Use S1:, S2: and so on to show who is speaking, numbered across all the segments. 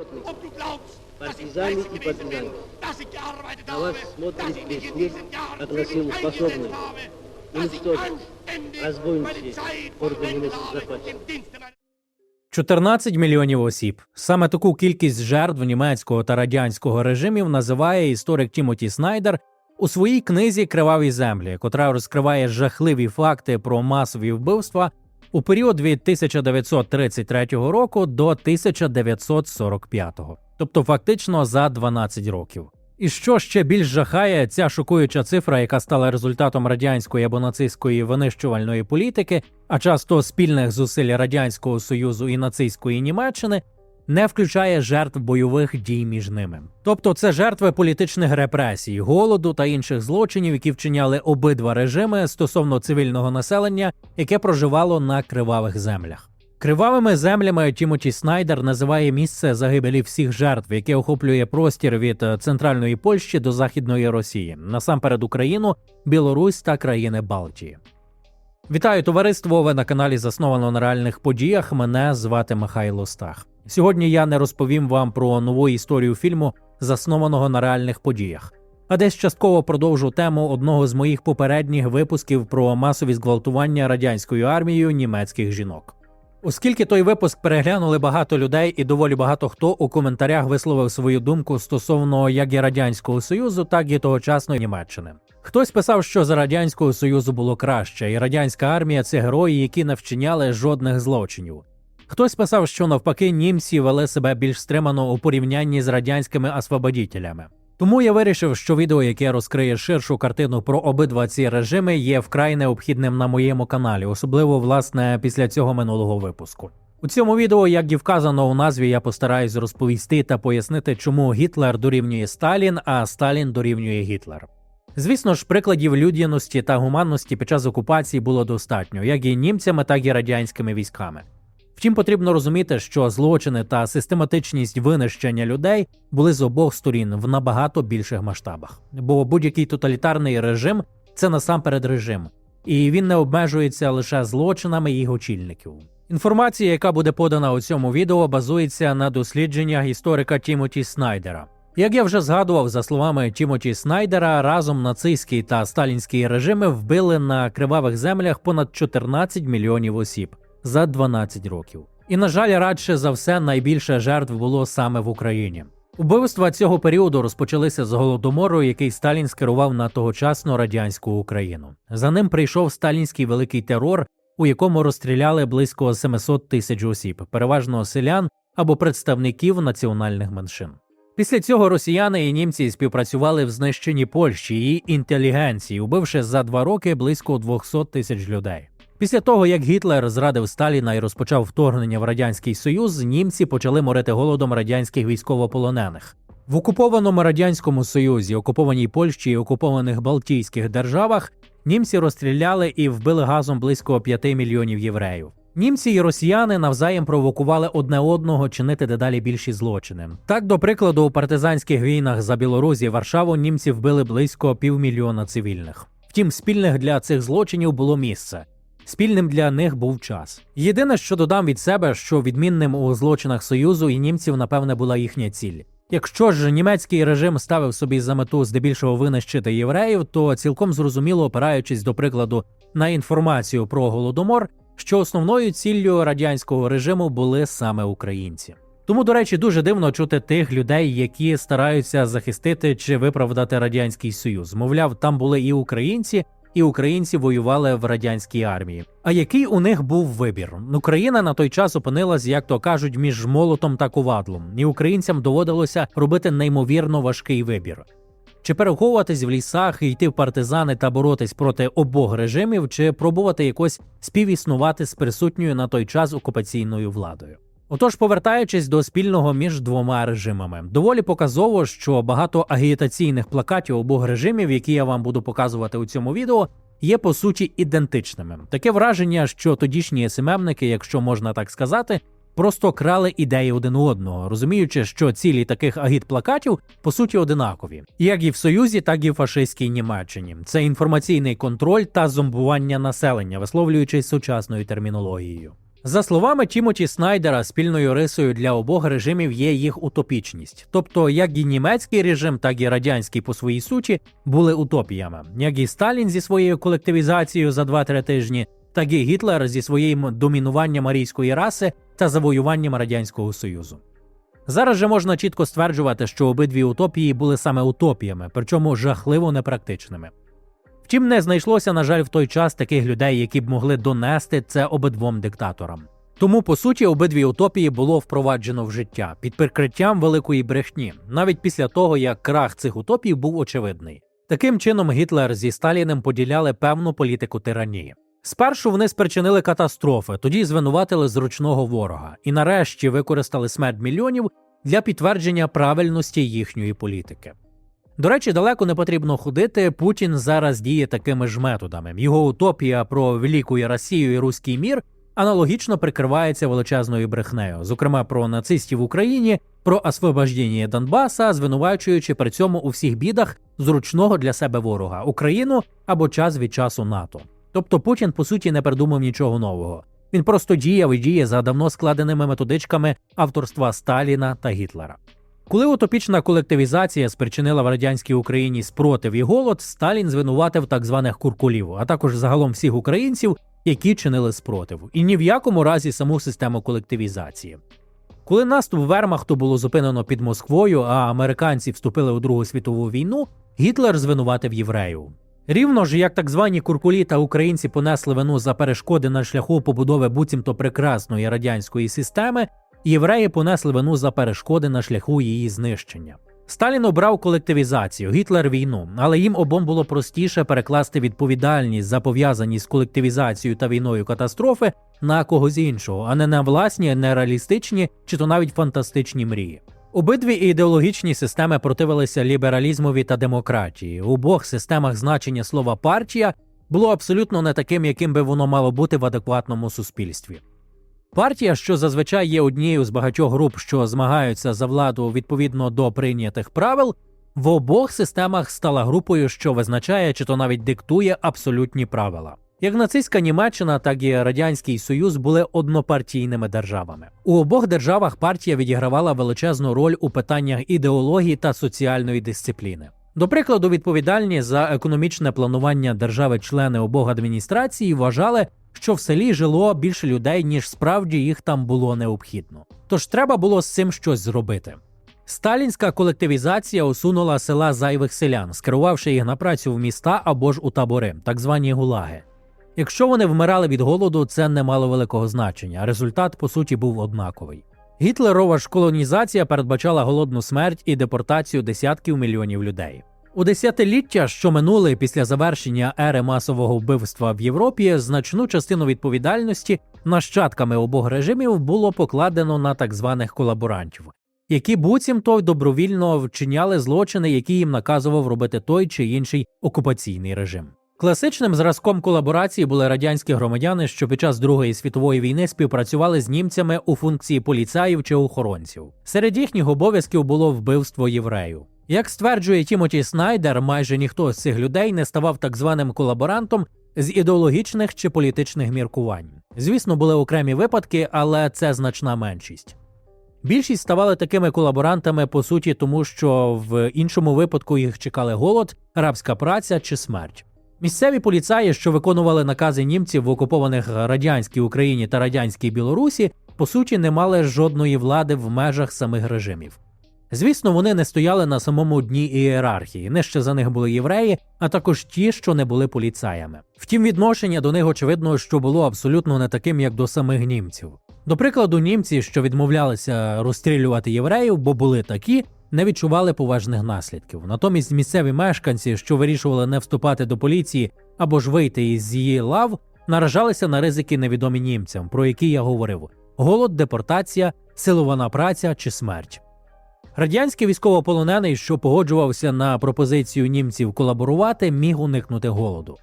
S1: охотники,
S2: Ob du glaubst, dass ich
S1: Партизаны
S2: fleißig
S1: и
S2: gewesen bin,
S1: партизанки.
S2: dass ich gearbeitet
S1: На вас
S2: habe, dass
S1: смотрит
S2: ich
S1: весь
S2: mich in
S1: мир,
S2: diesen Jahren
S1: как
S2: für
S1: на
S2: dich
S1: силу
S2: eingesetzt
S1: способную
S2: habe, dass ich
S1: уничтожить
S2: anständig
S1: разбойничьи
S2: meine Zeit
S1: органы
S2: verwendet
S1: местных
S2: habe
S1: захватчиков.
S2: im Dienste meiner
S3: 14 мільйонів осіб. Саме таку кількість жертв німецького та радянського режимів називає історик Тімоті Снайдер у своїй книзі Криваві землі, котра розкриває жахливі факти про масові вбивства у період від 1933 року до 1945, тобто фактично за 12 років. І що ще більш жахає, ця шокуюча цифра, яка стала результатом радянської або нацистської винищувальної політики, а часто спільних зусиль радянського союзу і нацистської Німеччини, не включає жертв бойових дій між ними. Тобто це жертви політичних репресій, голоду та інших злочинів, які вчиняли обидва режими стосовно цивільного населення, яке проживало на кривавих землях. Кривавими землями Тімоті Снайдер називає місце загибелі всіх жертв, яке охоплює простір від е, центральної Польщі до західної Росії, насамперед Україну, Білорусь та країни Балтії. Вітаю товариство! Ви на каналі засновано на реальних подіях. Мене звати Михайло Стах. Сьогодні я не розповім вам про нову історію фільму, заснованого на реальних подіях, а десь частково продовжу тему одного з моїх попередніх випусків про масові зґвалтування радянською армією німецьких жінок. Оскільки той випуск переглянули багато людей, і доволі багато хто у коментарях висловив свою думку стосовно як і радянського союзу, так і тогочасної Німеччини. Хтось писав, що за радянського союзу було краще, і радянська армія це герої, які не вчиняли жодних злочинів. Хтось писав, що навпаки німці вели себе більш стримано у порівнянні з радянськими освободітелями. Тому я вирішив, що відео, яке розкриє ширшу картину про обидва ці режими, є вкрай необхідним на моєму каналі, особливо власне після цього минулого випуску. У цьому відео, як і вказано у назві, я постараюсь розповісти та пояснити, чому Гітлер дорівнює Сталін, а Сталін дорівнює Гітлер. Звісно ж, прикладів людяності та гуманності під час окупації було достатньо, як і німцями, так і радянськими військами. Втім, потрібно розуміти, що злочини та систематичність винищення людей були з обох сторін в набагато більших масштабах. Бо будь-який тоталітарний режим це насамперед режим, і він не обмежується лише злочинами їх очільників. Інформація, яка буде подана у цьому відео, базується на дослідженнях історика Тімоті Снайдера. Як я вже згадував, за словами Тімоті Снайдера, разом нацистський та сталінський режими вбили на кривавих землях понад 14 мільйонів осіб за 12 років. І, на жаль, радше за все найбільше жертв було саме в Україні. Убивства цього періоду розпочалися з голодомору, який Сталін скерував на тогочасну радянську Україну. За ним прийшов сталінський великий терор, у якому розстріляли близько 700 тисяч осіб, переважно селян або представників національних меншин. Після цього росіяни і німці співпрацювали в знищенні Польщі і інтелігенції, убивши за два роки близько 200 тисяч людей. Після того, як Гітлер зрадив Сталіна і розпочав вторгнення в радянський союз, німці почали морити голодом радянських військовополонених. В окупованому радянському союзі, окупованій Польщі і окупованих Балтійських державах німці розстріляли і вбили газом близько 5 мільйонів євреїв. Німці і росіяни навзаєм провокували одне одного чинити дедалі більші злочини. Так, до прикладу, у партизанських війнах за Білорусь і Варшаву німці вбили близько півмільйона цивільних. Втім, спільних для цих злочинів було місце. Спільним для них був час. Єдине, що додам від себе, що відмінним у злочинах Союзу і німців, напевне, була їхня ціль. Якщо ж німецький режим ставив собі за мету здебільшого винищити євреїв, то цілком зрозуміло, опираючись до прикладу на інформацію про голодомор, що основною ціллю радянського режиму були саме українці. Тому, до речі, дуже дивно чути тих людей, які стараються захистити чи виправдати радянський союз. Мовляв, там були і українці, і українці воювали в радянській армії. А який у них був вибір? Україна на той час опинилась, як то кажуть, між молотом та ковадлом, і українцям доводилося робити неймовірно важкий вибір. Чи переховуватись в лісах і йти в партизани та боротись проти обох режимів, чи пробувати якось співіснувати з присутньою на той час окупаційною владою? Отож, повертаючись до спільного між двома режимами, доволі показово, що багато агітаційних плакатів обох режимів, які я вам буду показувати у цьому відео, є по суті ідентичними. Таке враження, що тодішні СММники, якщо можна так сказати, просто крали ідеї один у одного, розуміючи, що цілі таких агітплакатів по суті одинакові, як і в Союзі, так і в фашистській Німеччині. Це інформаційний контроль та зомбування населення, висловлюючись сучасною термінологією. За словами Тімоті Снайдера, спільною рисою для обох режимів є їх утопічність. Тобто, як і німецький режим, так і радянський по своїй суті були утопіями, як і Сталін зі своєю колективізацією за 2-3 тижні, так і Гітлер зі своїм домінуванням арійської раси та завоюванням радянського союзу. Зараз же можна чітко стверджувати, що обидві утопії були саме утопіями, причому жахливо непрактичними. Втім, не знайшлося, на жаль, в той час таких людей, які б могли донести це обидвом диктаторам. Тому, по суті, обидві утопії було впроваджено в життя під прикриттям великої брехні, навіть після того, як крах цих утопій був очевидний. Таким чином, Гітлер зі Сталіним поділяли певну політику тиранії. Спершу вони спричинили катастрофи, тоді звинуватили зручного ворога, і нарешті використали смерть мільйонів для підтвердження правильності їхньої політики. До речі, далеко не потрібно ходити. Путін зараз діє такими ж методами. Його утопія про велику Росію і руський мір аналогічно прикривається величезною брехнею, зокрема про нацистів в Україні, про освобождення Донбаса, звинувачуючи при цьому у всіх бідах зручного для себе ворога Україну або час від часу НАТО. Тобто Путін по суті не придумав нічого нового. Він просто діяв і діє за давно складеними методичками авторства Сталіна та Гітлера. Коли утопічна колективізація спричинила в радянській Україні спротив і голод, Сталін звинуватив так званих куркулів, а також загалом всіх українців, які чинили спротив, і ні в якому разі саму систему колективізації. Коли наступ Вермахту було зупинено під Москвою, а американці вступили у Другу світову війну, Гітлер звинуватив євреїв. Рівно ж як так звані куркулі та українці понесли вину за перешкоди на шляху побудови буцімто прекрасної радянської системи, євреї понесли вину за перешкоди на шляху її знищення. Сталін обрав колективізацію, Гітлер війну, але їм обом було простіше перекласти відповідальність за пов'язані з колективізацією та війною катастрофи на когось іншого, а не на власні, нереалістичні чи то навіть фантастичні мрії. Обидві ідеологічні системи противилися лібералізмові та демократії. У обох системах значення слова партія було абсолютно не таким, яким би воно мало бути в адекватному суспільстві. Партія, що зазвичай є однією з багатьох груп, що змагаються за владу відповідно до прийнятих правил, в обох системах стала групою, що визначає чи то навіть диктує абсолютні правила. Як нацистська Німеччина, так і Радянський Союз були однопартійними державами. У обох державах партія відігравала величезну роль у питаннях ідеології та соціальної дисципліни. До прикладу, відповідальні за економічне планування держави-члени обох адміністрацій вважали, що в селі жило більше людей, ніж справді їх там було необхідно. Тож треба було з цим щось зробити. Сталінська колективізація усунула села зайвих селян, скерувавши їх на працю в міста або ж у табори, так звані гулаги. Якщо вони вмирали від голоду, це не мало великого значення, результат по суті був однаковий. Гітлерова ж колонізація передбачала голодну смерть і депортацію десятків мільйонів людей. У десятиліття, що минули після завершення ери масового вбивства в Європі, значну частину відповідальності нащадками обох режимів було покладено на так званих колаборантів, які буцімто добровільно вчиняли злочини, які їм наказував робити той чи інший окупаційний режим. Класичним зразком колаборації були радянські громадяни, що під час Другої світової війни співпрацювали з німцями у функції поліцаїв чи охоронців. Серед їхніх обов'язків було вбивство євреїв. Як стверджує Тімоті Снайдер, майже ніхто з цих людей не ставав так званим колаборантом з ідеологічних чи політичних міркувань. Звісно, були окремі випадки, але це значна меншість. Більшість ставали такими колаборантами по суті, тому що в іншому випадку їх чекали голод, рабська праця чи смерть. Місцеві поліцаї, що виконували накази німців в окупованих радянській Україні та радянській Білорусі, по суті, не мали жодної влади в межах самих режимів. Звісно, вони не стояли на самому дні ієрархії. Нижче за них були євреї, а також ті, що не були поліцаями. Втім, відношення до них очевидно, що було абсолютно не таким, як до самих німців. До прикладу, німці, що відмовлялися розстрілювати євреїв, бо були такі, не відчували поважних наслідків. Натомість місцеві мешканці, що вирішували не вступати до поліції або ж вийти із її лав, наражалися на ризики невідомі німцям, про які я говорив: голод, депортація, силована праця чи смерть. Радянський військовополонений, що погоджувався на пропозицію німців колаборувати, міг уникнути голоду.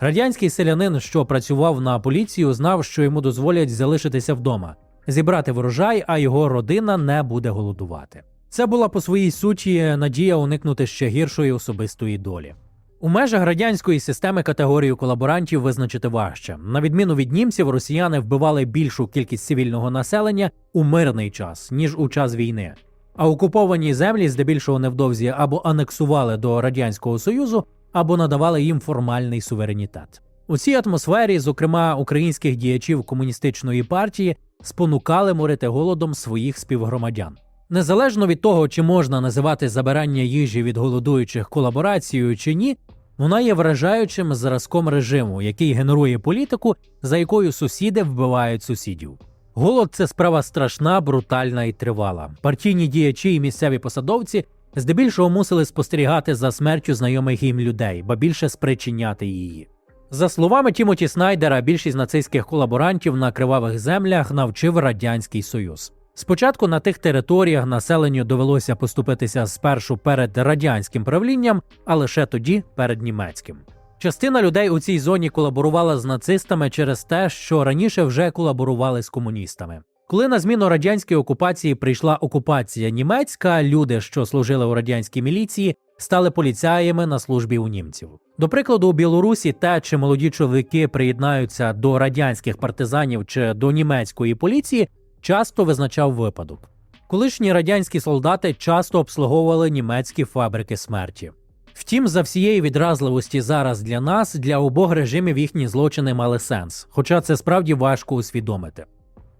S3: Радянський селянин, що працював на поліцію, знав, що йому дозволять залишитися вдома, зібрати врожай, а його родина не буде голодувати. Це була по своїй суті надія уникнути ще гіршої особистої долі. У межах радянської системи категорію колаборантів визначити важче. На відміну від німців, росіяни вбивали більшу кількість цивільного населення у мирний час, ніж у час війни. А окуповані землі здебільшого невдовзі або анексували до Радянського Союзу, або надавали їм формальний суверенітет. У цій атмосфері, зокрема українських діячів комуністичної партії, спонукали морити голодом своїх співгромадян. Незалежно від того, чи можна називати забирання їжі від голодуючих колаборацією чи ні, вона є вражаючим зразком режиму, який генерує політику, за якою сусіди вбивають сусідів. Голод це справа страшна, брутальна і тривала. Партійні діячі і місцеві посадовці здебільшого мусили спостерігати за смертю знайомих їм людей, ба більше спричиняти її. За словами Тімоті Снайдера, більшість нацистських колаборантів на кривавих землях навчив Радянський Союз. Спочатку на тих територіях населенню довелося поступитися спершу перед радянським правлінням, а лише тоді перед німецьким. Частина людей у цій зоні колаборувала з нацистами через те, що раніше вже колаборували з комуністами. Коли на зміну радянській окупації прийшла окупація німецька, люди, що служили у радянській міліції, стали поліцаями на службі у німців. До прикладу, у Білорусі те, чи молоді чоловіки приєднаються до радянських партизанів чи до німецької поліції, часто визначав випадок. Колишні радянські солдати часто обслуговували німецькі фабрики смерті. Втім, за всієї відразливості зараз для нас, для обох режимів їхні злочини мали сенс, хоча це справді важко усвідомити.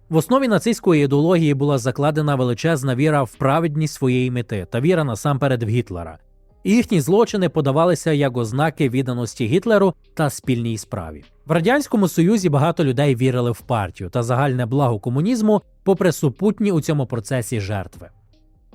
S3: В основі нацистської ідеології була закладена величезна віра в праведність своєї мети та віра насамперед в Гітлера. І їхні злочини подавалися як ознаки відданості Гітлеру та спільній справі. В радянському союзі багато людей вірили в партію та загальне благо комунізму, попри супутні у цьому процесі жертви.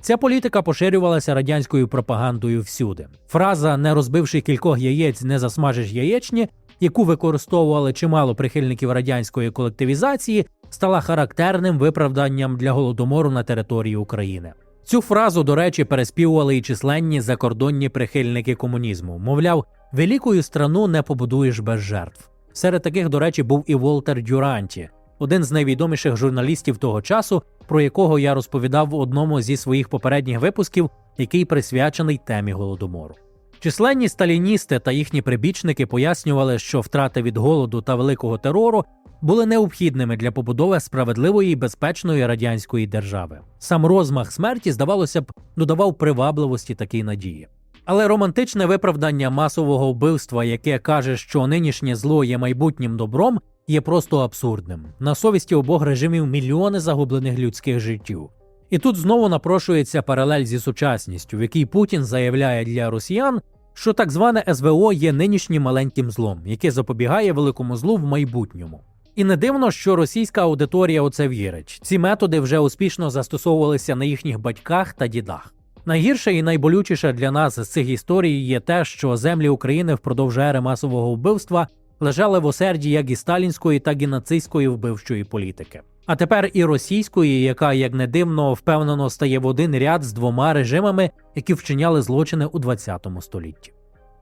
S3: Ця політика поширювалася радянською пропагандою всюди. Фраза не розбивши кількох яєць, не засмажиш яєчні, яку використовували чимало прихильників радянської колективізації, стала характерним виправданням для голодомору на території України. Цю фразу, до речі, переспівували і численні закордонні прихильники комунізму. Мовляв, великою страну не побудуєш без жертв. Серед таких, до речі, був і Волтер Дюранті, один з найвідоміших журналістів того часу, про якого я розповідав в одному зі своїх попередніх випусків, який присвячений темі голодомору. Численні сталіністи та їхні прибічники пояснювали, що втрати від голоду та великого терору були необхідними для побудови справедливої і безпечної радянської держави. Сам розмах смерті, здавалося б, додавав привабливості такій надії. Але романтичне виправдання масового вбивства, яке каже, що нинішнє зло є майбутнім добром, є просто абсурдним. На совісті обох режимів мільйони загублених людських життів. І тут знову напрошується паралель зі сучасністю, в якій Путін заявляє для росіян, що так зване СВО є нинішнім маленьким злом, яке запобігає великому злу в майбутньому. І не дивно, що російська аудиторія у це вірить. Ці методи вже успішно застосовувалися на їхніх батьках та дідах. Найгірше і найболючіше для нас з цих історій є те, що землі України впродовж ери масового вбивства лежали в осерді як і сталінської, так і нацистської вбивчої політики. А тепер і російської, яка, як не дивно, впевнено стає в один ряд з двома режимами, які вчиняли злочини у 20 столітті.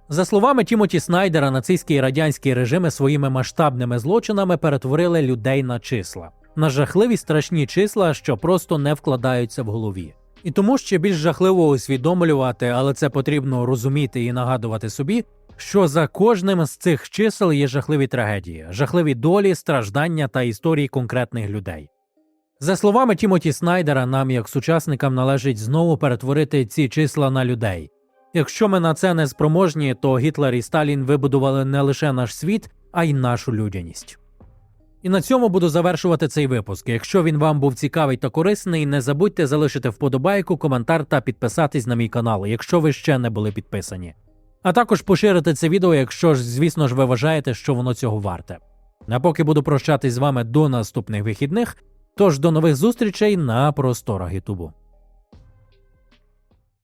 S3: За словами Тімоті Снайдера, нацистські і радянські режими своїми масштабними злочинами перетворили людей на числа, на жахливі страшні числа, що просто не вкладаються в голові. І тому ще більш жахливо усвідомлювати, але це потрібно розуміти і нагадувати собі, що за кожним з цих чисел є жахливі трагедії, жахливі долі, страждання та історії конкретних людей. За словами Тімоті Снайдера, нам, як сучасникам, належить знову перетворити ці числа на людей. Якщо ми на це не спроможні, то Гітлер і Сталін вибудували не лише наш світ, а й нашу людяність. І на цьому буду завершувати цей випуск. Якщо він вам був цікавий та корисний, не забудьте залишити вподобайку, коментар та підписатись на мій канал, якщо ви ще не були підписані. А також поширити це відео, якщо ж, звісно ж, ви вважаєте, що воно цього варте. А поки буду прощатись з вами до наступних вихідних. Тож до нових зустрічей на просторах Ютубу.